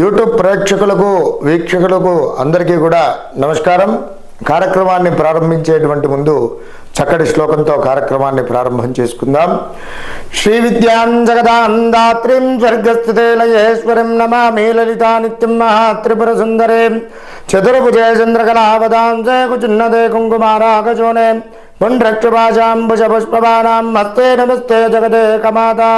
YouTube ప్రేక్షకులకు వీక్షకులకు అందరికీ కూడా నమస్కారం. కార్యక్రమాన్ని ప్రారంభించేటువంటి ముందు చక్కటి శ్లోకంతో కార్యక్రమాన్ని ప్రారంభం చేసుకుందాం. శ్రీ విద్యాం జగదాందాత్రిం స్వర్గస్థితే లయేశ్వరిం నమామి లలితా నిత్యం మహాత్రిపుర సుందరే. చతుర్భుజే చంద్రకళావదాంసే కుచున్నదే కుంకుమారాకచోనే పుండ్రక్షుభాషాంబుజ పుష్పవానాం హస్తే నమస్తే జగదే కమాతా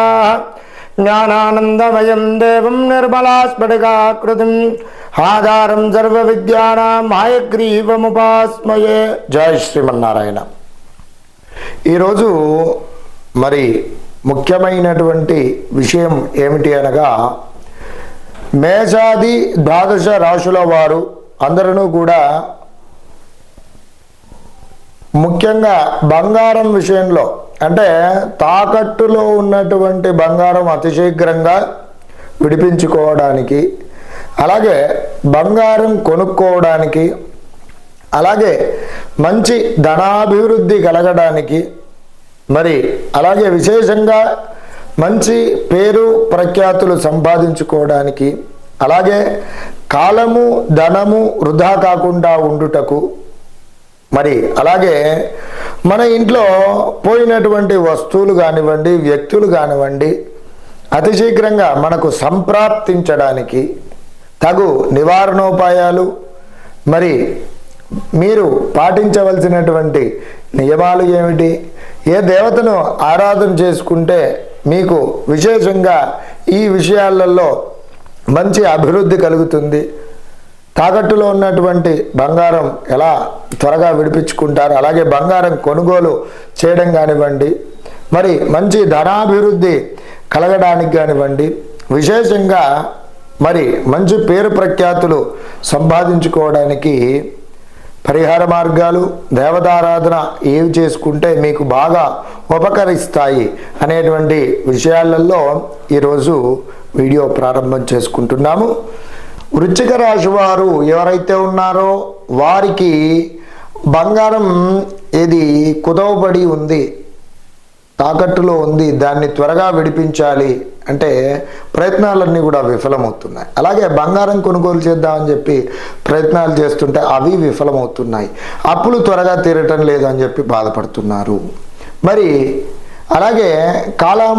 జ్ఞానానందమయం దేవం నిర్మలాస్ఫటికాకృతిం. ఆధారం సర్వ విద్యానాం ఆయగ్రీవముపాస్మయే. జయ శ్రీమన్నారాయణ. ఈరోజు మరి ముఖ్యమైనటువంటి విషయం ఏమిటి అనగా మేషాది ద్వాదశ రాశుల వారు అందరూ కూడా ముఖ్యంగా బంగారం విషయంలో అంటే తాకట్టులో ఉన్నటువంటి బంగారం అతి శీఘ్రంగా విడిపించుకోవడానికి అలాగే బంగారం కొనుక్కోవడానికి అలాగే మంచి ధనాభివృద్ధి కలగడానికి మరి అలాగే విశేషంగా మంచి పేరు ప్రఖ్యాతులు సంపాదించుకోవడానికి అలాగే కాలము ధనము వృధా కాకుండా ఉండుటకు మరి అలాగే మన ఇంట్లో పోయినటువంటి వస్తువులు కానివ్వండి వ్యక్తులు కానివ్వండి అతి శీఘ్రంగా మనకు సంప్రాప్తించడానికి తగు నివారణోపాయాలు మరి మీరు పాటించవలసినటువంటి నియమాలు ఏమిటి? ఏ దేవతను ఆరాధన చేసుకుంటే మీకు విశేషంగా ఈ విషయాలలో మంచి అభివృద్ధి కలుగుతుంది? తాకట్టులో ఉన్నటువంటి బంగారం ఎలా త్వరగా విడిపించుకుంటారు? అలాగే బంగారం కొనుగోలు చేయడం కానివ్వండి మరి మంచి ధనాభివృద్ధి కలగడానికి కానివ్వండి విశేషంగా మరి మంచి పేరు ప్రఖ్యాతులు సంపాదించుకోవడానికి పరిహార మార్గాలు దేవతారాధన ఏవి చేసుకుంటే మీకు బాగా ఉపకరిస్తాయి అనేటువంటి విషయాలలో ఈరోజు వీడియో ప్రారంభం చేసుకుంటున్నాము. వృశ్చిక రాశి వారు ఎవరైతే ఉన్నారో వారికి బంగారం ఏది కుదవబడి ఉంది తాకట్టులో ఉంది దాన్ని త్వరగా విడిపించాలి అంటే ప్రయత్నాలన్నీ కూడా విఫలమవుతున్నాయి. అలాగే బంగారం కొనుగోలు చేద్దామని చెప్పి ప్రయత్నాలు చేస్తుంటే అవి విఫలమవుతున్నాయి. అప్పులు త్వరగా తీరటం లేదు అని చెప్పి బాధపడుతున్నారు. మరి అలాగే కాలం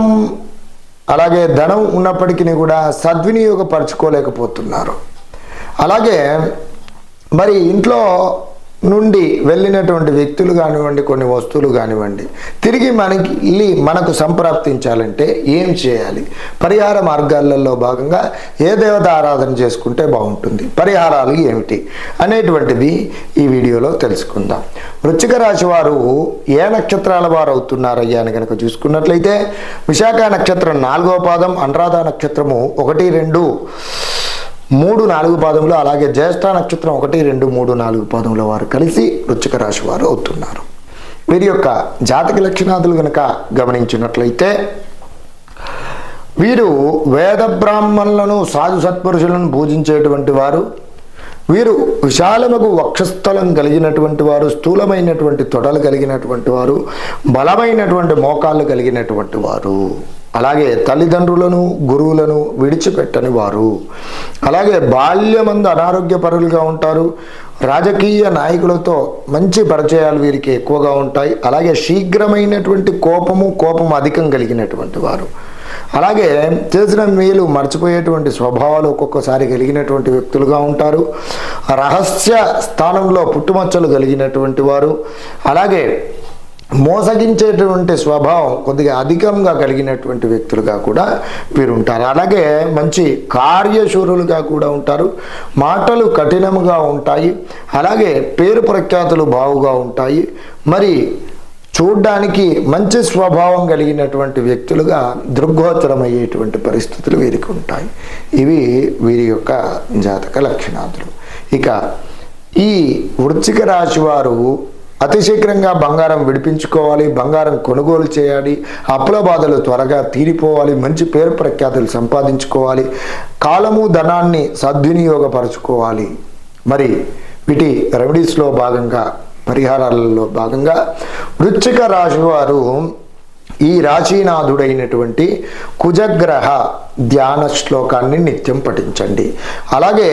అలాగే ధనం ఉన్నప్పటికీ కూడా సద్వినియోగపరచుకోలేకపోతున్నారు. అలాగే మరి ఇంట్లో నుండి వెళ్ళినటువంటి వ్యక్తులు కానివ్వండి కొన్ని వస్తువులు కానివ్వండి తిరిగి మనకి మనకు సంప్రాప్తించాలంటే ఏం చేయాలి? పరిహార మార్గాలలో భాగంగా ఏ దేవత ఆరాధన చేసుకుంటే బాగుంటుంది? పరిహారాలు ఏమిటి? అనేటువంటిది ఈ వీడియోలో తెలుసుకుందాం. వృచ్చిక రాశి వారు ఏ నక్షత్రాల వారు అవుతున్నారయ్యా అని కనుక చూసుకున్నట్లయితే విశాఖ నక్షత్రం నాలుగో పాదం అనురాధ నక్షత్రము ఒకటి రెండు మూడు నాలుగు పాదములు అలాగే జ్యేష్ఠ నక్షత్రం ఒకటి రెండు మూడు నాలుగు పాదముల వారు కలిసి వృచ్చిక రాశి వారు అవుతున్నారు. వీరి యొక్క జాతక లక్షణాదులు గనక గమనించినట్లయితే వీరు వేద బ్రాహ్మణులను సాధు సత్పురుషులను పూజించేటువంటి వారు వీరు విశాలముకు వక్షస్థలం కలిగినటువంటి వారు స్థూలమైనటువంటి తొడలు కలిగినటువంటి వారు బలమైనటువంటి మోకాళ్ళు కలిగినటువంటి వారు. అలాగే తల్లిదండ్రులను గురువులను విడిచిపెట్టని వారు. అలాగే బాల్యమందు అనారోగ్యపరులుగా ఉంటారు. రాజకీయ నాయకులతో మంచి పరిచయాలు వీరికి ఎక్కువగా ఉంటాయి. అలాగే శీఘ్రమైనటువంటి కోపము కోపం అధికం కలిగినటువంటి వారు. అలాగే చేసిన మేలు మర్చిపోయేటువంటి స్వభావాలు ఒక్కొక్కసారి కలిగినటువంటి వ్యక్తులుగా ఉంటారు. రహస్య స్థానంలో పుట్టుమచ్చలు కలిగినటువంటి వారు. అలాగే మోసగించేటువంటి స్వభావం కొద్దిగా అధికంగా కలిగినటువంటి వ్యక్తులుగా కూడా వీరు ఉంటారు అలాగే మంచి కార్యశూరులుగా కూడా ఉంటారు. మాటలు కఠినముగా ఉంటాయి. అలాగే పేరు ప్రఖ్యాతులు బావుగా ఉంటాయి. మరి చూడ్డానికి మంచి స్వభావం కలిగినటువంటి వ్యక్తులుగా దృగ్గోచరమయ్యేటువంటి పరిస్థితులు వీరికి ఉంటాయి. ఇవి వీరి యొక్క జాతక లక్షణాదులు. ఇక ఈ వృచ్చిక రాశి వారు అతి శీఘ్రంగా బంగారం విడిపించుకోవాలి బంగారం కొనుగోలు చేయాలి అప్పుల బాధలు త్వరగా తీరిపోవాలి మంచి పేరు ప్రఖ్యాతులు సంపాదించుకోవాలి కాలము ధనాన్ని సద్వినియోగపరచుకోవాలి. మరి వీటి రెమెడీస్లో భాగంగా పరిహారాలలో భాగంగా వృశ్చిక రాశి వారు ఈ రాశీనాథుడైనటువంటి కుజగ్రహ ధ్యాన శ్లోకాన్ని నిత్యం పఠించండి. అలాగే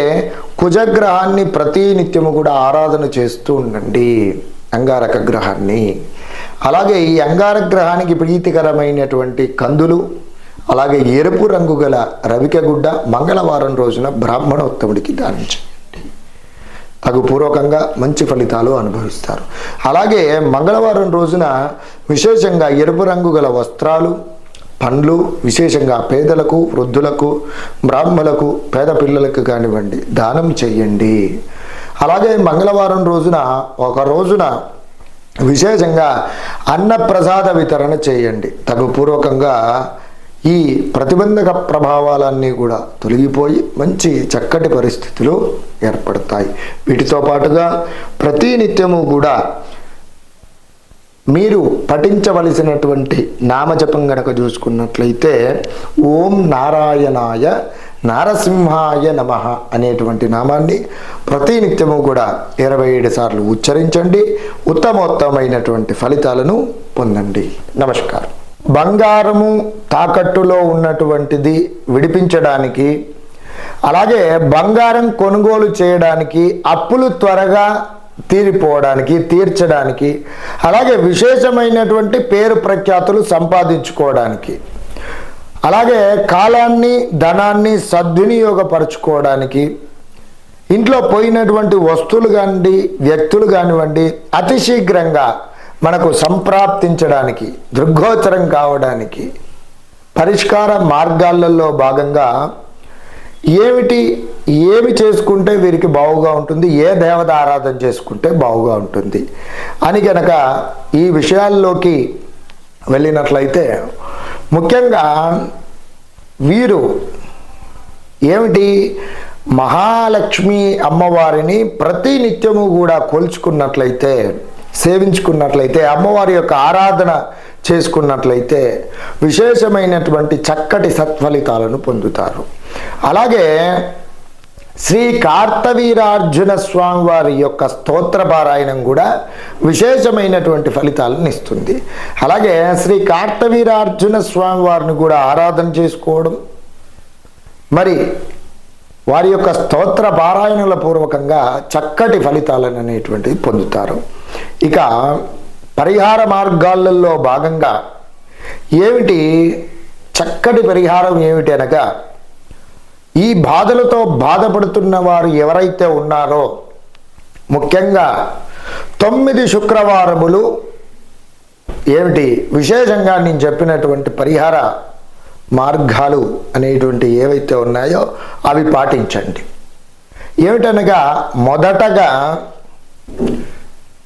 కుజగ్రహాన్ని ప్రతి నిత్యము కూడా ఆరాధన చేస్తూ ఉండండి. అంగారక గ్రహాన్ని అలాగే ఈ అంగారక గ్రహానికి ప్రీతికరమైనటువంటి కందులు అలాగే ఎరుపు రంగు గల రవిక గుడ్డ మంగళవారం రోజున బ్రాహ్మణోత్తముడికి దానం చేయండి. తగు పూర్వకంగా మంచి ఫలితాలు అనుభవిస్తారు. అలాగే మంగళవారం రోజున విశేషంగా ఎరుపు రంగు గల వస్త్రాలు పండ్లు విశేషంగా పేదలకు వృద్ధులకు బ్రాహ్మణులకు పేద పిల్లలకు కానివ్వండి దానం చేయండి. అలాగే మంగళవారం రోజున ఒక రోజున విశేషంగా అన్నప్రసాద వితరణ చేయండి. తగు పూర్వకంగా ఈ ప్రతిబంధక ప్రభావాలన్నీ కూడా తొలగిపోయి మంచి చక్కటి పరిస్థితులు ఏర్పడతాయి. వీటితో పాటుగా ప్రతి నిత్యము కూడా మీరు పఠించవలసినటువంటి నామజపం గనక చూసుకున్నట్లయితే ఓం నారాయణాయ నారసింహాయ నమ అనేటువంటి నామాన్ని ప్రతి నిత్యము కూడా ఇరవై ఏడు సార్లు ఉచ్చరించండి. ఉత్తమోత్తమైనటువంటి ఫలితాలను పొందండి. నమస్కారం. బంగారము తాకట్టులో ఉన్నటువంటిది విడిపించడానికి అలాగే బంగారం కొనుగోలు చేయడానికి అప్పులు త్వరగా తీరిపోవడానికి తీర్చడానికి అలాగే విశేషమైనటువంటి పేరు ప్రఖ్యాతులు సంపాదించుకోవడానికి అలాగే కాలాన్ని ధనాన్ని సద్వినియోగపరచుకోవడానికి ఇంట్లో పోయినటువంటి వస్తువులు కానివ్వండి వ్యక్తులు కానివ్వండి అతి శీఘ్రంగా మనకు సంప్రాప్తించడానికి దృగ్గోచరం కావడానికి పరిష్కార మార్గాలలో భాగంగా ఏమిటి ఏమి చేసుకుంటే వీరికి బావుగా ఉంటుంది ఏ దేవత ఆరాధన చేసుకుంటే బావుగా ఉంటుంది అని కనుక ఈ విషయాల్లోకి వెళ్ళినట్లయితే ముఖ్యంగా వీరు ఏమిటి? మహాలక్ష్మి అమ్మవారిని ప్రతి నిత్యము కూడా కొలుచుకున్నట్లయితే సేవించుకున్నట్లయితే అమ్మవారి యొక్క ఆరాధన చేసుకున్నట్లయితే విశేషమైనటువంటి చక్కటి సత్ఫలితాలను పొందుతారు. అలాగే శ్రీ కార్తవీరార్జున స్వామి వారి యొక్క స్తోత్ర పారాయణం కూడా విశేషమైనటువంటి ఫలితాలను ఇస్తుంది. అలాగే శ్రీ కార్తవీరార్జున స్వామి వారిని కూడా ఆరాధన చేసుకోవడం మరి వారి యొక్క స్తోత్ర పారాయణల పూర్వకంగా చక్కటి ఫలితాలను అనేటువంటివి పొందుతారు. ఇక పరిహార మార్గాలలో భాగంగా ఏమిటి? చక్కటి పరిహారం ఏమిటి అనగా ఈ బాధలతో బాధపడుతున్న వారు ఎవరైతే ఉన్నారో ముఖ్యంగా తొమ్మిది శుక్రవారములు ఏమిటి? విశేషంగా నేను చెప్పినటువంటి పరిహార మార్గాలు అనేటువంటి ఏవైతే ఉన్నాయో అవి పాటించండి. ఏమిటనగా మొదటగా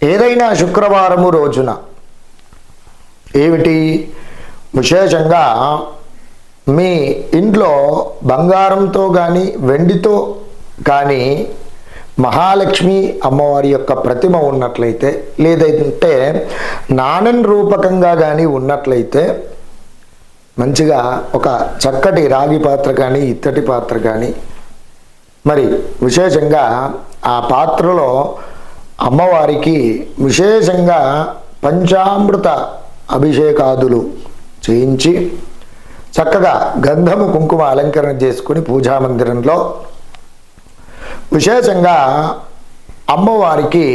ఏదైనా శుక్రవారము రోజున ఏమిటి? విశేషంగా మీ ఇంట్లో బంగారంతో కానీ వెండితో కానీ మహాలక్ష్మి అమ్మవారి యొక్క ప్రతిమ ఉన్నట్లయితే లేదంటే నాణన్ రూపకంగా కానీ ఉన్నట్లయితే మంచిగా ఒక చక్కటి రాగి పాత్ర కానీ ఇత్తటి పాత్ర కానీ మరి విశేషంగా ఆ పాత్రలో అమ్మవారికి విశేషంగా పంచామృత అభిషేకాదులు చేయించి చక్కగా గంధము కుంకుమ అలంకరణ చేసుకుని పూజా మందిరంలో విశేషంగా అమ్మవారికి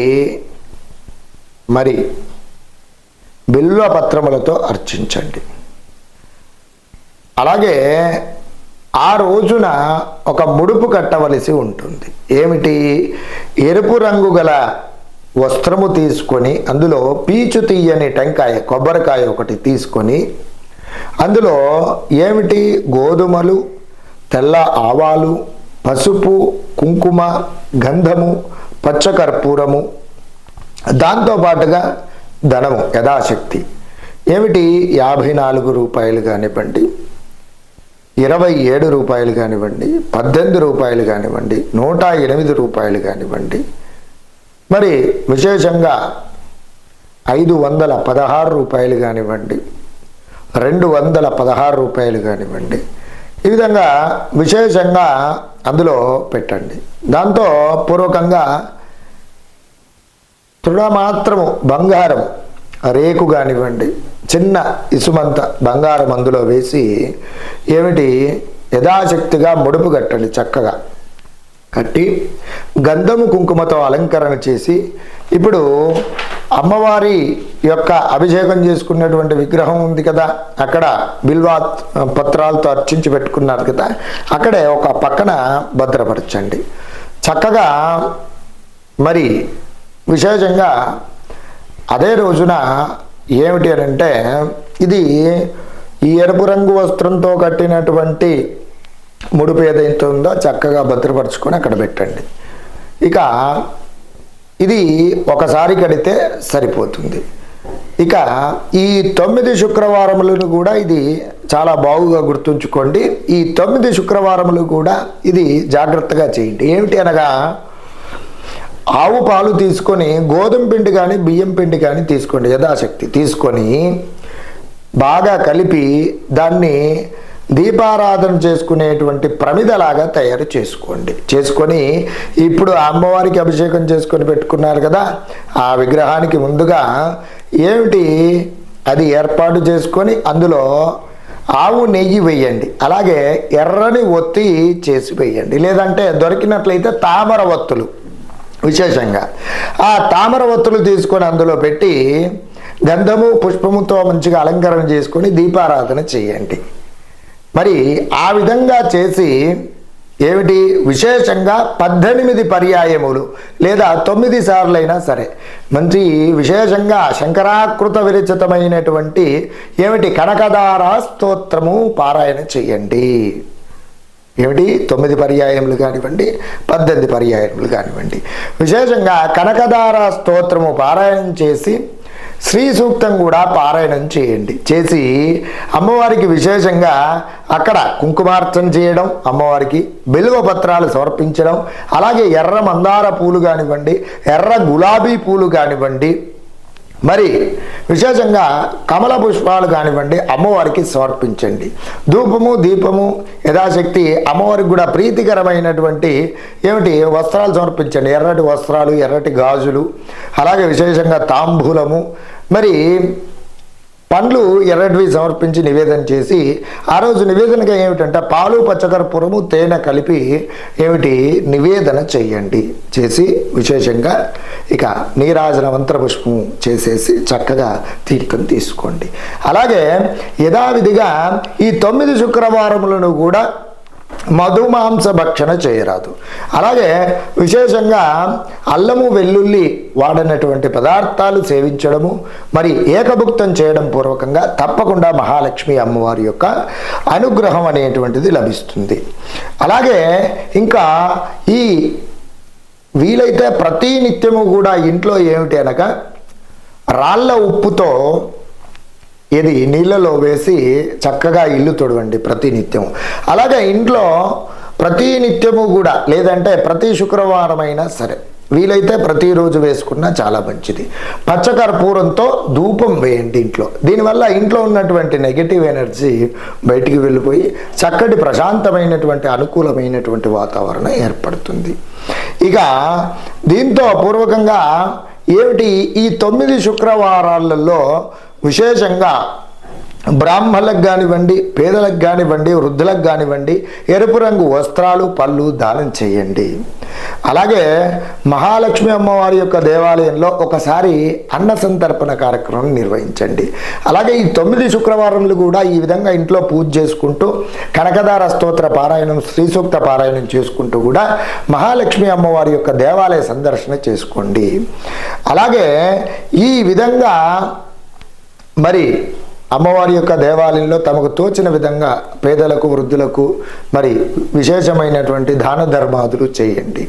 మరి బిల్వ పత్రములతో అర్చించండి. అలాగే ఆ రోజున ఒక ముడుపు కట్టవలసి ఉంటుంది. ఏమిటి? ఎరుపు రంగు గల వస్త్రము తీసుకొని అందులో పీచు తీయని టెంకాయ కొబ్బరికాయ ఒకటి తీసుకొని అందులో ఏమిటి గోధుమలు తెల్ల ఆవాలు పసుపు కుంకుమ గంధము పచ్చకర్పూరము దాంతోపాటుగా ధనము యథాశక్తి. ఏమిటి యాభై నాలుగు రూపాయలు కానివ్వండి ఇరవై ఏడు రూపాయలు కానివ్వండి పద్దెనిమిది రూపాయలు కానివ్వండి నూట ఎనిమిది రూపాయలు కానివ్వండి మరి విశేషంగా ఐదు వందల పదహారు రూపాయలు కానివ్వండి రెండు వందల పదహారు రూపాయలు కానివ్వండి. ఈ విధంగా విశేషంగా అందులో పెట్టండి. దాంతో పూర్వకంగా తృణమాత్రము బంగారం రేకు కానివ్వండి చిన్న ఇసుమంత బంగారం అందులో వేసి ఏమిటి? యథాశక్తిగా ముడుపు కట్టండి చక్కగా. కట్టి గంధము కుంకుమతో అలంకరణ చేసి ఇప్పుడు అమ్మవారి యొక్క అభిషేకం చేసుకున్నటువంటి విగ్రహం ఉంది కదా అక్కడ బిల్వా పత్రాలతో అర్చించి పెట్టుకున్నారు కదా అక్కడే ఒక పక్కన భద్రపరచండి. చక్కగా మరి విశేషంగా అదే రోజున ఏమిటి అని అంటే ఇది ఈ ఎరుపు రంగు వస్త్రంతో కట్టినటువంటి ముడుపు ఎంత ఉందో చక్కగా భద్రపరచుకొని అక్కడ పెట్టండి. ఇక ఇది ఒకసారి కడితే సరిపోతుంది. ఇక ఈ తొమ్మిది శుక్రవారములను కూడా ఇది చాలా బాగుగా గుర్తుంచుకోండి. ఈ తొమ్మిది శుక్రవారములు కూడా ఇది జాగ్రత్తగా చేయండి. ఏమిటి అనగా ఆవు పాలు తీసుకొని గోధుమ పిండి కానీ బియ్యం పిండి కానీ తీసుకోండి. యథాశక్తి తీసుకొని బాగా కలిపి దాన్ని దీపారాధన చేసుకునేటువంటి ప్రమిదలాగా తయారు చేసుకోండి. చేసుకొని ఇప్పుడు అమ్మవారికి అభిషేకం చేసుకొని పెట్టుకున్నారు కదా ఆ విగ్రహానికి ముందుగా ఏమిటి? అది ఏర్పాటు చేసుకొని అందులో ఆవు నెయ్యి వేయండి. అలాగే ఎర్రని ఒత్తి చేసి వేయండి. లేదంటే దొరికినట్లయితే తామర ఒత్తులు విశేషంగా. ఆ తామర ఒత్తులు తీసుకొని అందులో పెట్టి గంధము పుష్పముతో మంచిగా అలంకరణ చేసుకొని దీపారాధన చేయండి. మరి ఆ విధంగా చేసి ఏమిటి? విశేషంగా పద్దెనిమిది పర్యాయములు లేదా తొమ్మిది సార్లైనా సరే. మంచి విశేషంగా శంకరాకృత విరచితమైనటువంటి ఏమిటి? కనకదార స్తోత్రము పారాయణ చేయండి. ఏమిటి? తొమ్మిది పర్యాయములు కానివ్వండి పద్దెనిమిది పర్యాయములు కానివ్వండి. విశేషంగా కనకదార స్తోత్రము పారాయణం చేసి శ్రీ సూక్తం కూడా పారాయణం చేయండి. చేసి అమ్మవారికి విశేషంగా అక్కడ కుంకుమార్చన చేయడం అమ్మవారికి బిల్వ పత్రాలు సమర్పించడం అలాగే ఎర్ర మందార పూలు కానివ్వండి ఎర్ర గులాబీ పూలు కానివ్వండి మరి విశేషంగా కమల పుష్పాలు కానివ్వండి అమ్మవారికి సమర్పించండి. ధూపము దీపము యథాశక్తి అమ్మవారికి కూడా ప్రీతికరమైనటువంటి ఏమిటి? వస్త్రాలు సమర్పించండి. ఎర్రటి వస్త్రాలు ఎర్రటి గాజులు అలాగే విశేషంగా తాంబూలము మరి పండ్లు ఎర్రటివి సమర్పించి నివేదన చేసి ఆ రోజు నివేదనగా ఏమిటంటే పాలు పచ్చకర్పూరము తేనె కలిపి ఏమిటి? నివేదన చేయండి చేసి విశేషంగా ఇక నీరాజన మంత్రపుష్పం చేసేసి చక్కగా తీర్థం తీసుకోండి. అలాగే యథావిధిగా ఈ తొమ్మిది శుక్రవారములను కూడా మధుమాంస భక్షణ చేయరాదు అలాగే విశేషంగా అల్లము వెల్లుల్లి వాడనటువంటి పదార్థాలు సేవించడము మరి ఏకభుక్తం చేయడం పూర్వకంగా తప్పకుండా మహాలక్ష్మి అమ్మవారి యొక్క అనుగ్రహం అనేటువంటిది లభిస్తుంది. అలాగే ఇంకా ఈ వీలైతే ప్రతి నిత్యము కూడా ఇంట్లో ఏమిటి అనగా రాళ్ళ ఉప్పుతో ఇది నీళ్ళలో వేసి చక్కగా ఇల్లు తొడవండి ప్రతినిత్యం అలాగే ఇంట్లో ప్రతి నిత్యము కూడా లేదంటే ప్రతి శుక్రవారం అయినా సరే వీలైతే ప్రతిరోజు వేసుకున్నా చాలా మంచిది. పచ్చకర్పూరంతో ధూపం వేయండి ఇంట్లో. దీనివల్ల ఇంట్లో ఉన్నటువంటి నెగిటివ్ ఎనర్జీ బయటికి వెళ్ళిపోయి చక్కటి ప్రశాంతమైనటువంటి అనుకూలమైనటువంటి వాతావరణం ఏర్పడుతుంది. ఇక దీంతో పూర్వకంగా ఏమిటి? ఈ తొమ్మిది శుక్రవారాలలో విశేషంగా బ్రాహ్మణులకు కానివ్వండి పేదలకు కానివ్వండి వృద్ధులకు కానివ్వండి ఎరుపు రంగు వస్త్రాలు పళ్ళు దానం చేయండి. అలాగే మహాలక్ష్మి అమ్మవారి యొక్క దేవాలయంలో ఒకసారి అన్న సంతర్పణ కార్యక్రమం నిర్వహించండి. అలాగే ఈ తొమ్మిది శుక్రవారములు కూడా ఈ విధంగా ఇంట్లో పూజ చేసుకుంటూ కనకదార స్తోత్ర పారాయణం శ్రీ సూక్త పారాయణం చేసుకుంటూ కూడా మహాలక్ష్మి అమ్మవారి యొక్క దేవాలయ సందర్శన చేసుకోండి. అలాగే ఈ విధంగా మరి అమ్మవారి యొక్క దేవాలయంలో తమకు తోచిన విధంగా పేదలకు వృద్ధులకు మరి విశేషమైనటువంటి దాన ధర్మాదులు చేయండి.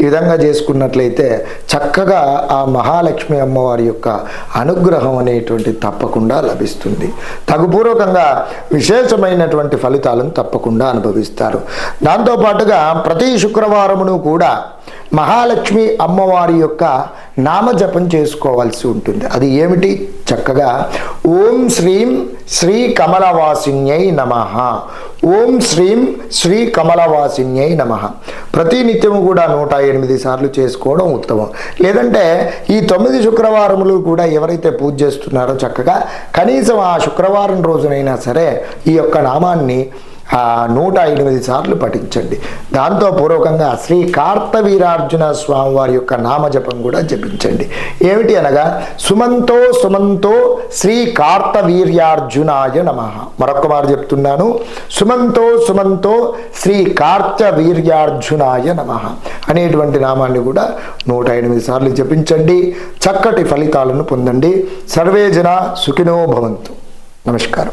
ఈ విధంగా చేసుకున్నట్లయితే చక్కగా ఆ మహాలక్ష్మి అమ్మవారి యొక్క అనుగ్రహం అనేటువంటి తప్పకుండా లభిస్తుంది. తగుపూర్వకంగా విశేషమైనటువంటి ఫలితాలను తప్పకుండా అనుభవిస్తారు. దాంతోపాటుగా ప్రతి శుక్రవారమును కూడా మహాలక్ష్మి అమ్మవారి యొక్క నామజపం చేసుకోవాల్సి ఉంటుంది. అది ఏమిటి? చక్కగా ఓం శ్రీం శ్రీ కమలవాసిన్యై నమ. ఓం శ్రీం శ్రీ కమలవాసిన్యై నమ. ప్రతి నిత్యము కూడా నూట ఎనిమిది సార్లు చేసుకోవడం ఉత్తమం. లేదంటే ఈ తొమ్మిది శుక్రవారములు కూడా ఎవరైతే పూజ చేస్తున్నారో చక్కగా కనీసం ఆ శుక్రవారం రోజునైనా సరే ఈ యొక్క నామాన్ని నూట ఎనిమిది సార్లు పఠించండి. దాంతో పూర్వకంగా శ్రీ కార్తవీరార్జున స్వామి వారి యొక్క నామజపం కూడా జపించండి. ఏమిటి అనగా సుమంతో సుమంతో శ్రీ కార్తవీర్యార్జునాయ నమ. మరొకమారు చెప్తున్నాను. సుమంతో సుమంతో శ్రీ కార్తవీర్యార్జునాయ నమ. అనేటువంటి నామాన్ని కూడా నూట ఎనిమిది సార్లు జపించండి. చక్కటి ఫలితాలను పొందండి. సర్వేజన సుఖినో భవంతు. నమస్కారం.